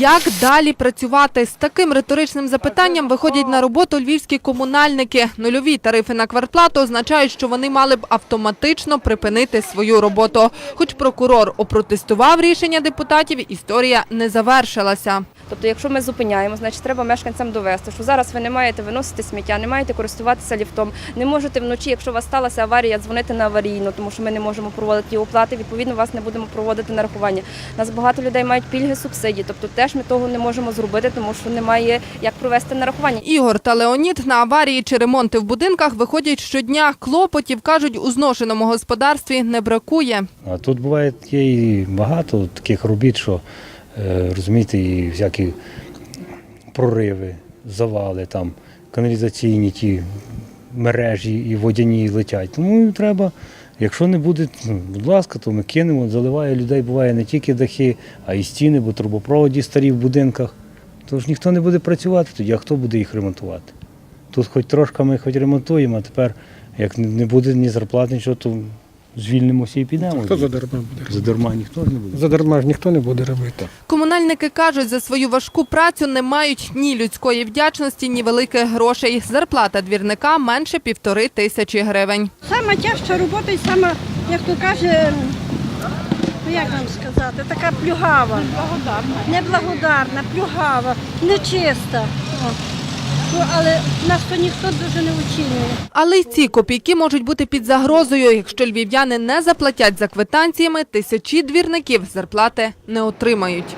Як далі працювати? З таким риторичним запитанням виходять на роботу львівські комунальники. Нульові тарифи на квартплату означають, що вони мали б автоматично припинити свою роботу. Хоч прокурор опротестував рішення депутатів, історія не завершилася. Тобто, якщо ми зупиняємо, значить треба мешканцям довести, що зараз ви не маєте виносити сміття, не маєте користуватися ліфтом, не можете вночі, якщо у вас сталася аварія, дзвонити на аварійну, тому що ми не можемо проводити оплати. Відповідно, вас не будемо проводити нарахування. Нас багато людей мають пільги субсидії, тобто теж ми того не можемо зробити, тому що немає як провести нарахування. Ігор та Леонід на аварії чи ремонти в будинках виходять щодня. Клопотів, кажуть, у зношеному господарстві не бракує. А тут буває є і багато таких робіт, що розумієте, і всякі прориви, завали, там, каналізаційні ті мережі і водяні летять. Тому треба, якщо не буде, ну, будь ласка, то ми кинемо, заливає людей, буває не тільки дахи, а й стіни, бо трубопроводі старі в будинках. Тож ніхто не буде працювати тоді, а хто буде їх ремонтувати? Тут хоч трошки ми хоч ремонтуємо, а тепер, як не буде ні зарплати, нічого, то звільнимося і підемо. Хто задарма буде робити? Задарма ніхто не буде. Задарма ж ніхто не буде робити. Комунальники кажуть, за свою важку працю не мають ні людської вдячності, ні великих грошей. Зарплата двірника менше півтори тисячі гривень. Сама тяжча робота і сама, як то каже, ну як вам сказати, така плюгава. Неблагодарна. Неблагодарна, плюгава, нечиста. О. Але нас то ніхто дуже не оцінює. Але й ці копійки можуть бути під загрозою. Якщо львів'яни не заплатять за квитанціями, тисячі двірників зарплати не отримають.